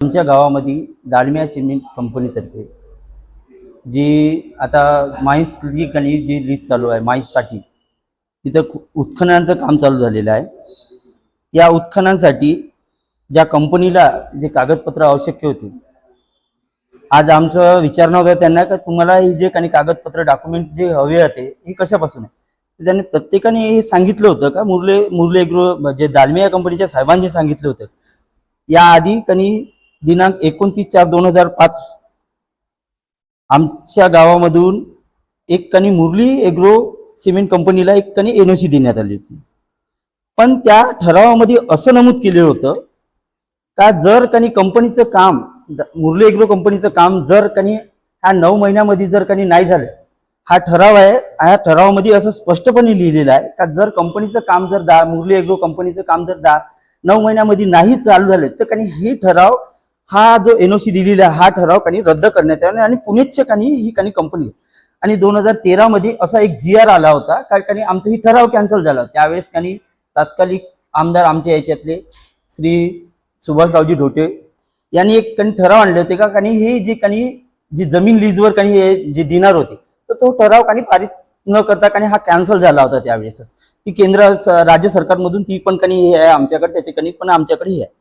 आमच्या गावामध्ये दालमिया सिमेंट कंपनीतर्फे जी आता माईन्स ठिकाणी जी लीज चालू आहे माईन्ससाठी तिथं उत्खननाचं काम चालू झालेलं आहे. या उत्खननासाठी ज्या कंपनीला जे कागदपत्र आवश्यक होते आज आमचं विचारणं होतं त्यांना का तुम्हाला हे जे काही कागदपत्र डॉक्युमेंट जे हवे होते हे कशापासून आहे? त्यांनी प्रत्येकाने हे सांगितलं होतं का मुरले मुरले गृह जे दालमिया कंपनीच्या साहेबांनी सांगितलं होतं. याआधी कणी दिनांक एकोणतीस चार दोन हजार पाच. आमच्या गावामधून एक कनी मुरली एग्रो सिमेंट कंपनीला एक कनी सी देण्यात आली होती. पण त्या ठरावामध्ये असं नमूद केलं होतं का जर कणी कंपनीचं काम मुरली एग्रो कंपनीचं काम जर कनी ह्या नऊ महिन्यामध्ये जर कनी नाही झालं हा ठराव आहे ह्या ठरावामध्ये असं स्पष्टपणे लिहिलेलं आहे का जर कंपनीचं काम जर दा मुरली एग्रो कंपनीचं काम जर दा नऊ महिन्यामध्ये नाही चालू झालं तर कनी ही ठराव हा जो एनओसी दिलेला आहे, हा ठराव काही रद्द करण्यात आला आणि पुणेच्या कनी ही काही कंपनी आणि दोन हजार तेरा मध्ये असा एक जी आर आला होता कारण आमचा ही ठराव कॅन्सल झाला. त्यावेळेस काही तात्कालिक आमदार आमच्या याच्यातले श्री सुभाषरावजी ढोटे यांनी एक काही ठराव आणले होते का कणी हे जे काही जी जमीन लीजवर काही हे जे देणार होते तर तो ठराव काही पारित न करता काही हा कॅन्सल झाला होता त्यावेळेसच. ती केंद्र राज्य सरकारमधून ती पण काही हे आहे आमच्याकडे त्याचे काही पण आमच्याकडे हे आहे.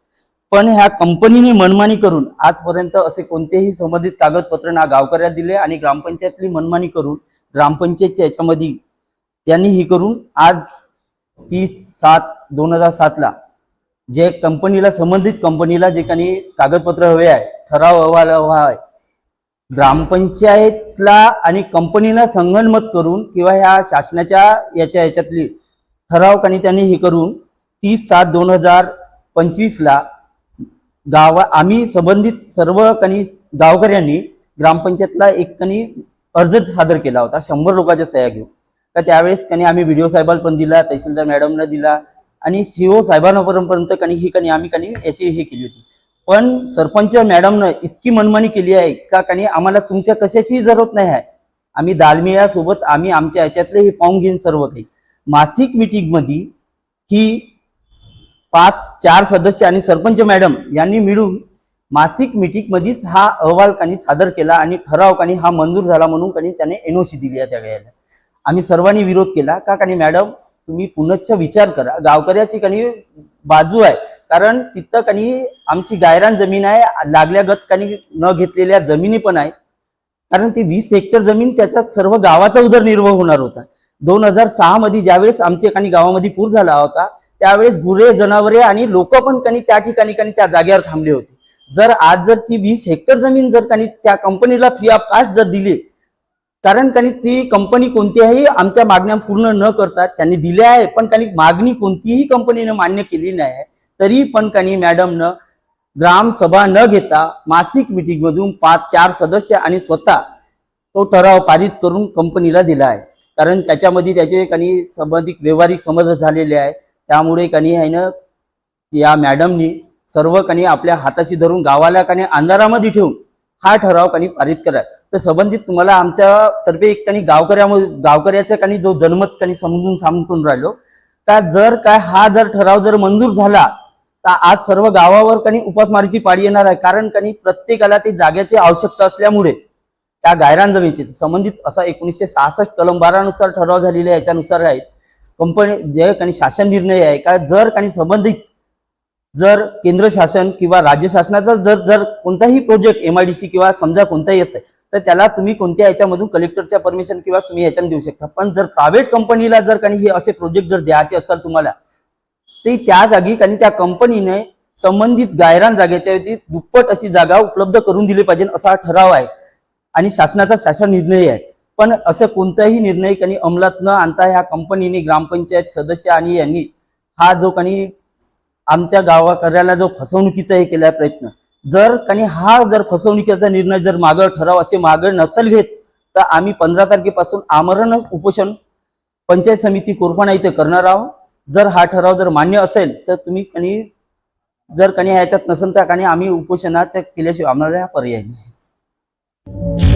पण ह्या कंपनीने मनमानी करून आजपर्यंत असे कोणतेही संबंधित कागदपत्र ना गावकऱ्या दिले आणि ग्रामपंचायतली मनमानी करून ग्रामपंचायतच्या याच्यामध्ये त्यांनी ही करून आज तीस सात दोन हजार सातला जे कंपनीला संबंधित कंपनीला जे काही कागदपत्र हवे आहे ठराव अहवाल हवा आहे ग्रामपंचायतला आणि कंपनीला संगणमत करून किंवा ह्या शासनाच्या याच्या याच्यातली ठराव कणी त्यांनी हे करून तीस सात दोन हजार पंचवीसला गावा आम्ही संबंधित सर्व कणी गावकऱ्यांनी ग्रामपंचायतला एक कणी अर्ज सादर केला होता. शंभर लोकांच्या सह्या घेऊन. तर त्यावेळेस कणी आम्ही व्हिडिओ साहेबाला पण दिला तहसीलदार मॅडमला दिला आणि सीओ साहेबांपर्यंत कणी ही कणी आम्ही कणी याची हे केली होती. पण सरपंच मॅडमनं इतकी मनमानी केली आहे का कणी आम्हाला तुमच्या कशाचीही जरूरत नाही आहे. आम्ही दालमिया सोबत आम्ही आमच्या याच्यातले हे पाहून घेईन सर्व काही. मासिक मिटिंगमध्ये ही पाच चार सदस्य आणि सरपंच मॅडम यांनी मिळून मासिक मिटिंगमध्येच हा अहवाल कानी सादर केला आणि ठराव कानी हा मंजूर झाला म्हणून कानी त्याने एनओसी दिली आहे त्या वेळेला. आम्ही सर्वांनी विरोध केला. का कानी मॅडम तुम्ही पुनश्च विचार करा. गावकऱ्याची कानी बाजू आहे. कारण तिथं कानी आमची गायरान जमीन आहे. लागल्यागत कानी न घेतलेल्या जमिनी पण आहे. कारण ती वीस हेक्टर जमीन त्याच्यात सर्व गावाचा उदरनिर्वाह होणार होता. दोन हजार सहा मध्ये ज्यावेळेस आमच्या काही गावामध्ये पूर झाला होता त्यावेळेस गुरे जनावरे आणि लोक पण कणी त्या ठिकाणी कणी त्या जागेवर थांबले होते. जर आज जर ती वीस हेक्टर जमीन जर कणी त्या कंपनीला फ्री ऑफ कास्ट जर दिली कारण काही ती कंपनी कोणत्याही आमच्या मागण्या पूर्ण न करता त्यांनी दिल्या आहे पण कणी मागणी कोणतीही कंपनीनं मान्य केली नाही आहे तरी पण कणी मॅडमनं ग्रामसभा न घेता मासिक मिटिंगमधून पाच चार सदस्य आणि स्वतः तो ठराव पारित करून कंपनीला दिला आहे. कारण त्याच्यामध्ये त्याचे काही संबंधित व्यवहारिक समज झालेले आहे. त्यामुळे कणी आहे ना या मॅडमनी सर्व कणी आपल्या हाताशी धरून गावाला कणी अंधारामध्ये ठेवून हा ठराव कणी पारित करा तर संबंधित तुम्हाला आमच्या तर्फे एक कणी गावकऱ्यामध्ये गावकऱ्याचा कणी जो जनमत कणी समजून सांगून राहिलो का जर काय हा जर ठराव जर मंजूर झाला तर आज सर्व गावावर कणी उपासमारीची पाळी येणार आहे. कारण कणी प्रत्येकाला ती जाग्याची आवश्यकता असल्यामुळे त्या गायरान जमिनीची संबंधित असा एकोणीसशे सहासष्ट कलम बारानुसार ठराव झालेला आहे याच्यानुसार आहे. कंपनी जे काही शासन निर्णय आहे का जर काही संबंधित जर केंद्र शासन किंवा राज्य शासनाचा जर जर कोणताही प्रोजेक्ट एमआयडीसी किंवा समजा कोणताही असेल तर त्याला तुम्ही कोणत्या याच्यामधून कलेक्टरच्या परमिशन किंवा तुम्ही याच्यानं देऊ शकता. पण जर प्रायव्हेट कंपनीला जर काही हे असे प्रोजेक्ट जर द्यायचे असेल तुम्हाला ते त्या जागी काही त्या कंपनीने संबंधित गायरान जागेच्या दुप्पट अशी जागा उपलब्ध करून दिली पाहिजे असा ठराव आहे. आणि शासनाचा शासन निर्णय आहे. पण असं कोणताही निर्णय काही अंमलात न आणता ह्या कंपनीने ग्रामपंचायत सदस्य आणि यांनी हा जो काही आमच्या गावाकऱ्याला जो फसवणुकीचा हे केला प्रयत्न जर काही हा जर फसवणुकीचा निर्णय जर मागं ठराव असे मागं नसेल घेत तर आम्ही पंधरा तारखेपासून आमरण उपोषण पंचायत समिती कोरपणा इथे करणार आहोत. जर हा ठराव जर मान्य असेल तर तुम्ही कणी जर कणी ह्याच्यात नसेल तर कणी आम्ही उपोषणाच्या केल्याशिवाय आम्हाला हा पर्याय नाही.